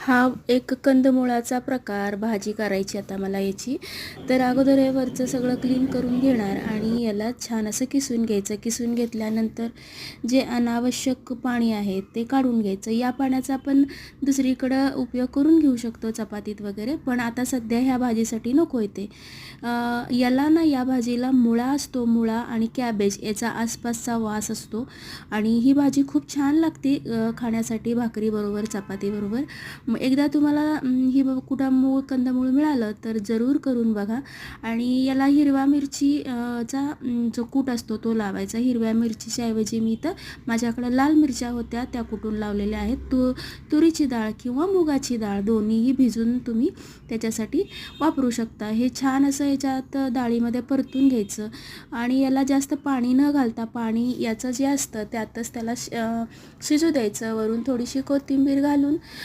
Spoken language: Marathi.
हा एक कंदमुळाचा प्रकार भाजी करायची आता मला याची. तर अगोदर हे वरचं सगळं क्लीन करून घेणार आणि याला छान असं किसून घ्यायचं. किसून घेतल्यानंतर जे अनावश्यक पाणी आहे ते काढून घ्यायचं. या पाण्याचा आपण दुसरीकडं उपयोग करून घेऊ शकतो चपातीत वगैरे पण आता सध्या ह्या भाजीसाठी नको येते. याला ना या भाजीला मुळा असतो मुळा आणि कॅबेज याचा आसपासचा वास असतो आणि ही भाजी खूप छान लागते खाण्यासाठी भाकरीबरोबर चपातीबरोबर मग एकदा तुम्हाला ही ब- मूळ कंदमूळ मिळालं तर जरूर करून बघा. आणि याला हिरवा मिरची चा जो कूट असतो तो लावायचा. हिरव्या मिरचीच्या ऐवजी मी तर माझ्याकडं लाल मिरच्या होत्या त्या कुटून लावलेल्या आहेत. तू तुरीची डाळ किंवा मुगाची डाळ दोन्हीही भिजून तुम्ही त्याच्यासाठी वापरू शकता. हे छान असं याच्यात डाळीमध्ये परतून घ्यायचं. आणि याला जास्त पाणी न घालता पाणी याचं जे असतं त्यातच त्याला शि- शिजू द्यायचं. वरून थोडीशी कोथिंबीर घालून